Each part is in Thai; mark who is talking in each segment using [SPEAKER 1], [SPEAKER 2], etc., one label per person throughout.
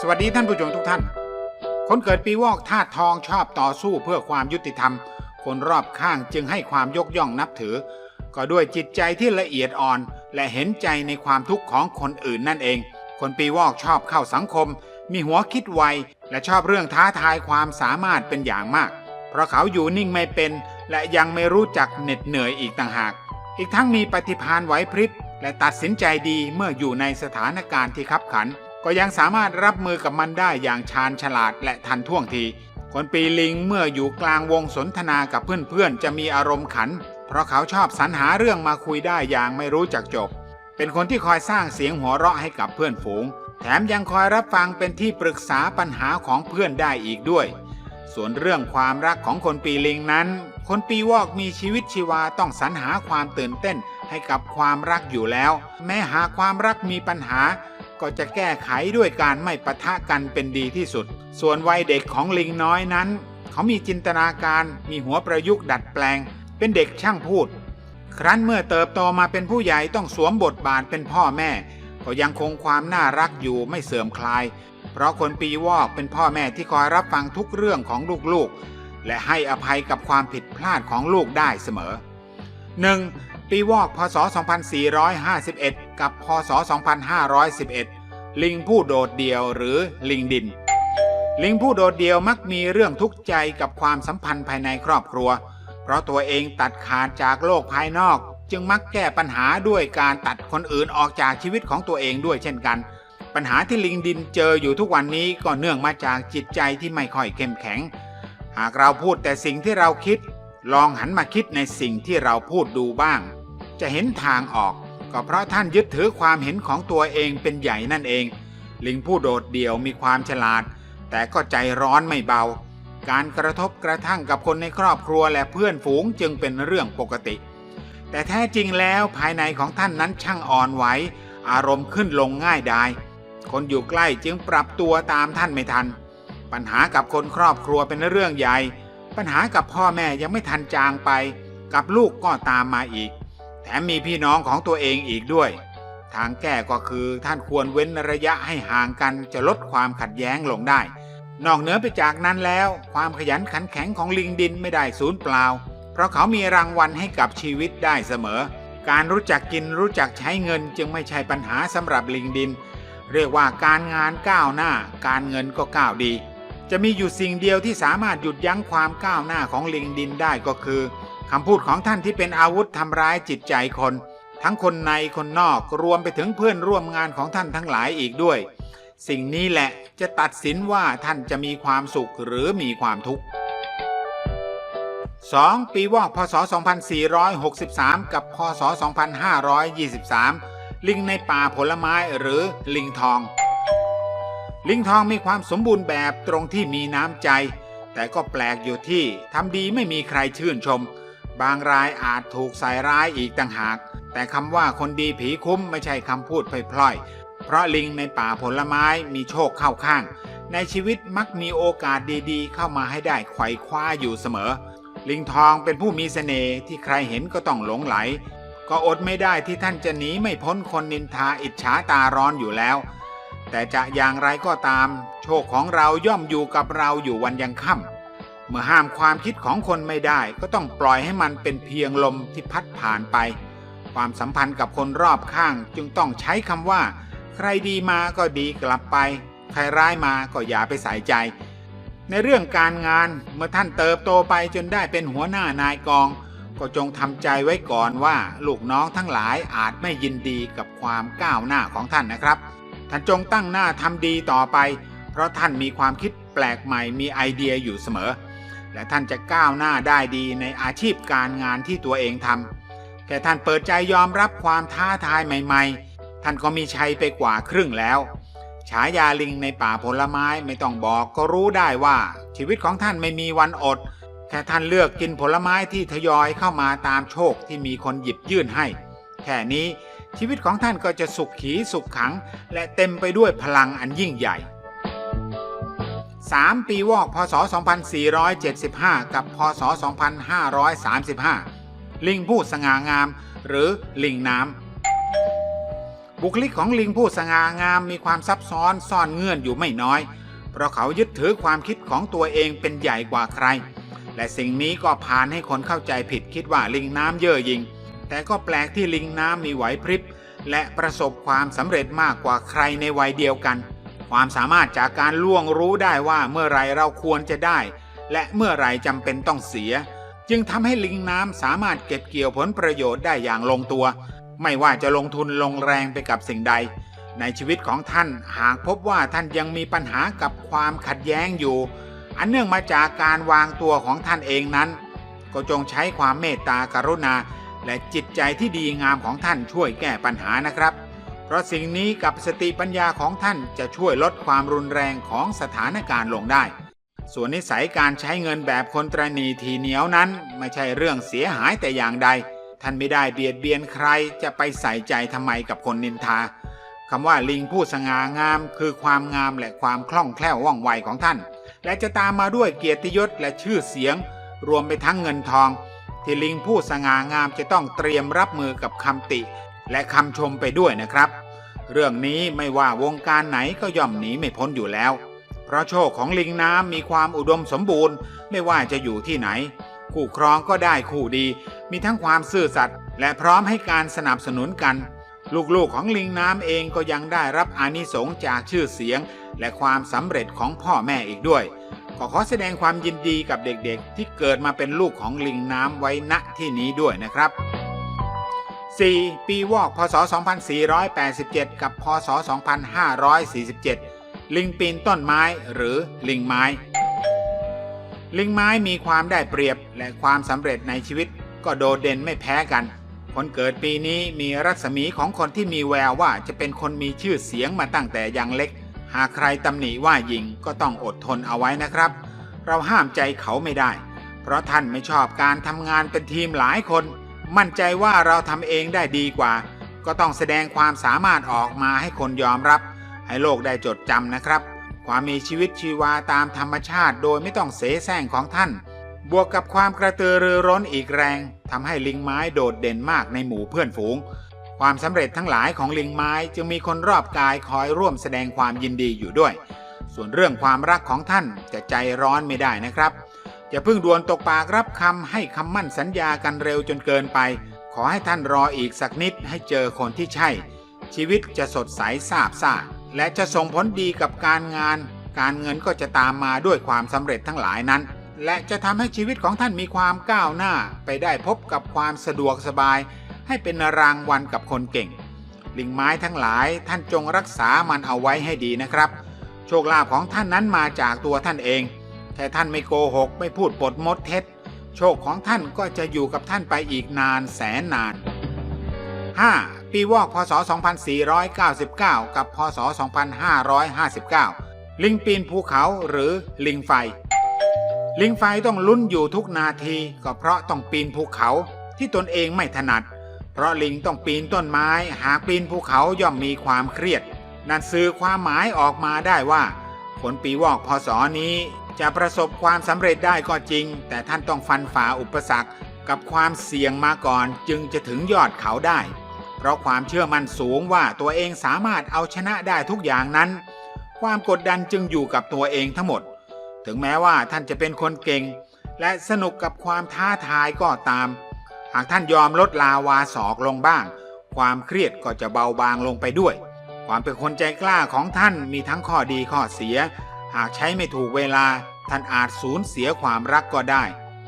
[SPEAKER 1] สวัสดีท่านผู้ชมทุกท่าน คนเกิดปีวอกธาตุทองชอบต่อสู้เพื่อความยุติธรรม คนรอบข้างจึงให้ความยกย่องนับถือ ก็ด้วยจิตใจที่ละเอียดอ่อน และเห็นใจในความทุกข์ของคนอื่นนั่นเอง คนปีวอกชอบเข้าสังคม มีหัวคิดไว และชอบเรื่องท้าทายความสามารถเป็นอย่างมาก เพราะเขาอยู่นิ่งไม่เป็น และยังไม่รู้จักเหน็ดเหนื่อยอีกต่างหาก อีกทั้งมีปฏิภาณไหวพริบและตัดสินใจดีเมื่ออยู่ในสถานการณ์ที่ขับขัน ก็ยังสามารถรับมือกับมันได้อย่างชาญฉลาดและทันท่วงที คนปีลิงเมื่ออยู่กลางวงสนทนากับเพื่อนๆ จะมีอารมณ์ขัน เพราะเขาชอบสรรหาเรื่องมาคุยได้อย่างไม่รู้จักจบ เป็นคนที่คอยสร้างเสียงหัวเราะให้กับเพื่อนฝูง แถมยังคอยรับฟังเป็นที่ปรึกษาปัญหาของเพื่อนได้อีกด้วย ส่วนเรื่องความรักของคนปีลิงนั้น คนปีวอกมีชีวิตชีวาต้องสรรหาความตื่นเต้นให้กับความรักอยู่แล้ว แม้หากความรักมีปัญหา ก็จะแก้ไขด้วยการไม่ปะทะกันเป็นดีที่สุด ส่วนวัยเด็กของลิงน้อยนั้น เขามีจินตนาการมีหัวประยุกต์ดัดแปลง เป็นเด็กช่างพูด ครั้นเมื่อเติบโตมาเป็นผู้ใหญ่ต้องสวมบทบาทเป็นพ่อแม่ ก็ยังคงความน่ารักอยู่ไม่เสื่อมคลาย เพราะคนปีวอกเป็นพ่อแม่ที่คอยรับฟังทุกเรื่องของลูกๆ และให้อภัยกับความผิดพลาดของลูกได้เสมอ 1. ปีวอกพศ 2451 กับพศ 2511 ลิงผู้โดดเดี่ยวหรือลิงดิน ลิงผู้โดดเดี่ยวมักมีเรื่องทุกข์ใจกับความสัมพันธ์ภายในครอบครัว เพราะตัวเองตัดขาดจากโลกภายนอก จึงมักแก้ปัญหาด้วยการตัดคนอื่นออกจากชีวิตของตัวเองด้วยเช่นกัน ปัญหาที่ลิงดินเจออยู่ทุกวันนี้ก็เนื่องมาจากจิตใจที่ไม่ค่อยเข้มแข็ง หากเราพูดแต่สิ่งที่เราคิดลองหันมาคิดในสิ่งที่เราพูดดูบ้าง จะเห็นทางออก ก็เพราะท่านยึดถือความเห็นของตัวเองเป็นใหญ่นั่นเอง ลิงผู้โดดเดี่ยวมีความฉลาด แต่ก็ใจร้อนไม่เบา การกระทบกระทั่งกับคนในครอบครัวและเพื่อนฝูงจึงเป็นเรื่องปกติ แต่แท้จริงแล้วภายในของท่านนั้นช่างอ่อนไหวอารมณ์ขึ้นลงง่ายดายคนอยู่ใกล้จึงปรับตัวตามท่านไม่ทัน ปัญหากับคนครอบครัวเป็นเรื่องใหญ่ ปัญหากับพ่อแม่ยังไม่ทันจางไป กับลูกก็ตามมาอีก แถมมีพี่น้องของตัวเองอีกด้วย ทางแก้ก็คือท่านควรเว้นระยะให้ห่างกันจะลดความขัดแย้งลงได้ นอกเหนือไปจากนั้นแล้ว ความขยันขันแข็งของลิงดินไม่ได้สูญเปล่า เพราะเขามีรางวัลให้กับชีวิตได้เสมอ การรู้จักกินรู้จักใช้เงินจึงไม่ใช่ปัญหาสำหรับลิงดิน เรียกว่าการงานก้าวหน้า การเงินก็ก้าวดี จะมีอยู่สิ่งเดียวที่สามารถหยุดยั้งความก้าวหน้าของลิงดินได้ก็คือ คำพูดของท่านที่เป็นอาวุธทำร้ายจิตใจคน ทั้งคนในคนนอกรวมไปถึงเพื่อนร่วมงานของท่านทั้งหลายอีกด้วย สิ่งนี้แหละจะตัดสินว่าท่านจะมีความสุขหรือมีความทุกข์ 2. ปีวอกพศ 2463 กับพศ 2523 ลิงในป่าผลไม้หรือลิงทอง ลิงทองมีความสมบูรณ์แบบตรงที่มีน้ำใจ แต่ก็แปลกอยู่ที่ทำดีไม่มีใครชื่นชม บางรายอาจถูกใส่ร้ายอีกต่างหาก แต่คำว่าคนดีผีคุ้มไม่ใช่คำพูดพล่อยๆ เพราะลิงในป่าผลไม้มีโชคเข้าข้าง ในชีวิตมักมีโอกาสดีๆ เข้ามาให้ได้ไขว่คว้าอยู่เสมอ ลิงทองเป็นผู้มีเสน่ห์ที่ใครเห็นก็ต้องหลงไหล ก็อดไม่ได้ที่ท่านจะหนีไม่พ้นคนนินทาอิจฉาตาร้อนอยู่แล้ว แต่จะอย่างไรก็ตาม โชคของเราย่อมอยู่กับเราอยู่วันยังค่ำ เมื่อห้ามความคิดของคนไม่ได้ก็ต้องปล่อยให้มันเป็นเพียงลมที่พัดผ่านไป ความสัมพันธ์กับคนรอบข้างจึงต้องใช้คำว่า ใครดีมาก็ดีกลับไป ใครร้ายมาก็อย่าไปใส่ใจ ในเรื่องการงานเมื่อท่านเติบโตไปจนได้เป็นหัวหน้านายกอง ก็จงทำใจไว้ก่อนว่าลูกน้องทั้งหลายอาจไม่ยินดีกับความก้าวหน้าของท่านนะครับ ท่านจงตั้งหน้าทำดีต่อไป เพราะท่านมีความคิดแปลกใหม่มีไอเดียอยู่เสมอ และท่านจะก้าวหน้าได้ดีในอาชีพการงานที่ตัวเองทำแค่ท่านเปิดใจยอมรับความท้าทายใหม่ ๆ ท่านก็มีชัยไปกว่าครึ่งแล้วฉายาลิงในป่าผลไม้ไม่ต้องบอกก็รู้ได้ว่าชีวิตของท่านไม่มีวันอด แค่ท่านเลือกกินผลไม้ที่ทยอยเข้ามาตามโชคที่มีคนหยิบยื่นให้ แค่นี้ชีวิตของท่านก็จะสุขขีสุขขัง และเต็มไปด้วยพลังอันยิ่งใหญ่ 3. ปีวอกพศ 2475 กับพศ 2535 ลิงผู้สง่างาม หรือลิงน้ำบบุคลิกของลิงผู้สง่างามมีความซับซ้อนซ่อนเงื่อนอยู่ไม่น้อย เพราะเขายึดถือความคิดของตัวเองเป็นใหญ่กว่าใคร และสิ่งนี้ก็พานให้คนเข้าใจผิดคิดว่าลิงน้ำเย่อหยิ่งแต่ก็แปลกที่ลิงน้ำมีไหวพริบและประสบความสำเร็จมากกว่าใครในวัยเดียวกัน ความสามารถจากการล่วงรู้ได้ว่าเมื่อไรเราควรจะได้ และเมื่อไรจำเป็นต้องเสีย จึงทำให้ลิงน้ำสามารถเก็บเกี่ยวผลประโยชน์ได้อย่างลงตัว ไม่ว่าจะลงทุนลงแรงไปกับสิ่งใด ในชีวิตของท่านหากพบว่าท่านยังมีปัญหากับความขัดแย้งอยู่ อันเนื่องมาจากการวางตัวของท่านเองนั้น ก็จงใช้ความเมตตากรุณา และจิตใจที่ดีงามของท่านช่วยแก้ปัญหานะครับ เพราะสิ่งนี้กับสติปัญญาของท่านจะช่วยลดความรุนแรงของสถานการณ์ลงได้ ส่วนนิสัยการใช้เงินแบบคนตรณีทีเหนียวนั้น ไม่ใช่เรื่องเสียหายแต่อย่างใด ท่านไม่ได้เบียดเบียนใครจะไปใส่ใจทำไมกับคนนินทาคำว่าลิงผู้สง่างาม คือความงามและความคล่องแคล่วว่องไวของท่าน และจะตามมาด้วยเกียรติยศและชื่อเสียง รวมไปทั้งเงินทอง ที่ลิงผู้สง่างามจะต้องเตรียมรับมือกับคำติ และคำชมไปด้วยนะครับ เรื่องนี้ไม่ว่าวงการไหนก็ย่อมหนีไม่พ้นอยู่แล้ว เพราะโชคของลิงน้ำมีความอุดมสมบูรณ์ ไม่ว่าจะอยู่ที่ไหน คู่ครองก็ได้คู่ดี มีทั้งความซื่อสัตย์และพร้อมให้การสนับสนุนกัน ลูกๆของลิงน้ำเองก็ยังได้รับอานิสงส์จากชื่อเสียง และความสำเร็จของพ่อแม่อีกด้วยขอขอแสดงความยินดีกับเด็กๆ ที่เกิดมาเป็นลูกของลิงน้ำไว้ณที่นี้ด้วยนะครับ 4. ปีวอกพศ 2487 กับพศ 2547 ลิงปีนต้นไม้หรือลิงไม้ ลิงไม้มีความได้เปรียบและความสำเร็จในชีวิตก็โดดเด่นไม่แพ้กัน คนเกิดปีนี้มีรัศมีของคนที่มีแววว่าจะเป็นคนมีชื่อเสียงมาตั้งแต่ยังเล็ก หากใครตำหนิว่ายิงก็ต้องอดทนเอาไว้นะครับ เราห้ามใจเขาไม่ได้ เพราะท่านไม่ชอบการทำงานเป็นทีมหลายคน มั่นใจว่าเราทำเองได้ดีกว่า ก็ต้องแสดงความสามารถออกมาให้คนยอมรับ ให้โลกได้จดจำนะครับ ความมีชีวิตชีวาตามธรรมชาติโดยไม่ต้องเสแสร้งของท่าน บวกกับความกระตือรือร้นอีกแรงทำให้ลิงไม้โดดเด่นมากในหมู่เพื่อนฝูง ความสำเร็จทั้งหลายของลิงไม้จึงมีคนรอบกายคอยร่วมแสดงความยินดีอยู่ด้วย ส่วนเรื่องความรักของท่านจะใจร้อนไม่ได้นะครับ อย่าเพิ่งด่วนตกปากรับคำให้คำมั่นสัญญากันเร็วจนเกินไป ขอให้ท่านรออีกสักนิดให้เจอคนที่ใช่ ชีวิตจะสดใสซาบซ่าและจะส่งผลดีกับการงาน การเงินก็จะตามมาด้วยความสำเร็จทั้งหลายนั้น และจะทำให้ชีวิตของท่านมีความก้าวหน้าไปได้พบกับความสะดวกสบาย ให้เป็นรางวัลกับคนเก่ง ลิงไม้ทั้งหลายท่านจงรักษามันเอาไว้ให้ดีนะครับ โชคลาภของท่านนั้นมาจากตัวท่านเอง แต่ท่านไม่โกหก ไม่พูดปดมดเท็จ โชคของท่านก็จะอยู่กับท่านไปอีกนานแสนนาน 5. ปีวอกพศ 2499 กับพศ 2559 ลิงปีนภูเขาหรือลิงไฟ ลิงไฟต้องลุ้นอยู่ทุกนาที ก็เพราะต้องปีนภูเขาที่ตนเองไม่ถนัด เพราะลิงต้องปีนต้นไม้ หากปีนภูเขาย่อมมีความเครียด นั่นสื่อความหมายออกมาได้ว่า ผลปีวอกพศนี้จะประสบความสำเร็จได้ก็จริง แต่ท่านต้องฟันฝ่าอุปสรรคกับความเสี่ยงมาก่อนจึงจะถึงยอดเขาได้ เพราะความเชื่อมั่นสูงว่าตัวเองสามารถเอาชนะได้ทุกอย่างนั้น ความกดดันจึงอยู่กับตัวเองทั้งหมด ถึงแม้ว่าท่านจะเป็นคนเก่ง และสนุกกับความท้าทายก็ตาม หากท่านยอมลดลาวาศอกลงบ้าง ความเครียดก็จะเบาบางลงไปด้วย ความเป็นคนใจกล้าของท่านมีทั้งข้อดีข้อเสีย หากใช้ไม่ถูกเวลา ท่านอาจสูญเสียความรักก็ได้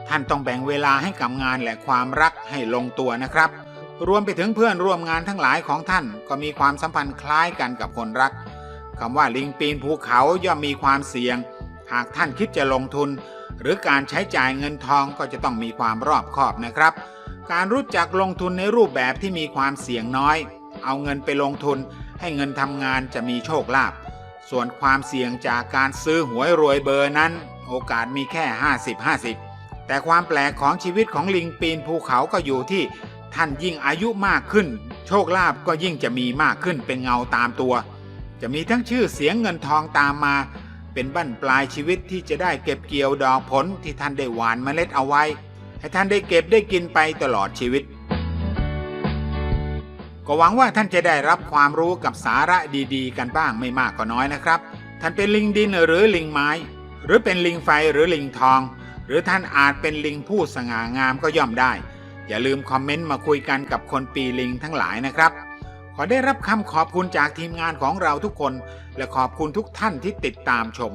[SPEAKER 1] ท่านต้องแบ่งเวลาให้กับงานและความรักให้ลงตัวนะครับ รวมไปถึงเพื่อนร่วมงานทั้งหลายของท่านก็มีความสัมพันธ์คล้ายกันกับคนรักคำว่าลิงปีนภูเขาย่อมมีความเสี่ยง หากท่านคิดจะลงทุน หรือการใช้จ่ายเงินทองก็จะต้องมีความรอบคอบนะครับ การรู้จักลงทุนในรูปแบบที่มีความเสี่ยงน้อย เอาเงินไปลงทุน ให้เงินทำงานจะมีโชคลาภส่วนความเสี่ยงจากการซื้อหวยรวยเบอร์นั้น โอกาสมีแค่ 50-50 แต่ความแปลกของชีวิตของลิงปีนภูเขาก็อยู่ที่ท่านยิ่งอายุมากขึ้น โชคลาภก็ยิ่งจะมีมากขึ้นเป็นเงาตามตัว จะมีทั้งชื่อเสียงเงินทองตามมา เป็นบั้นปลายชีวิตที่จะได้เก็บเกี่ยวดอกผลที่ท่านได้หวานเมล็ดเอาไว้ ให้ท่านได้เก็บได้กินไปตลอดชีวิต ก็หวังว่าท่านจะได้รับความรู้กับสาระดีๆ กันบ้างไม่มากก็น้อยนะครับ ท่านเป็นลิงดินหรือลิงไม้ หรือเป็นลิงไฟหรือลิงทอง หรือท่านอาจเป็นลิงผู้สง่างามก็ย่อมได้ อย่าลืมคอมเมนต์มาคุยกันกับคนปีลิงทั้งหลายนะครับ ขอได้รับคำขอบคุณจากทีมงานของเราทุกคน และขอบคุณทุกท่านที่ติดตามชม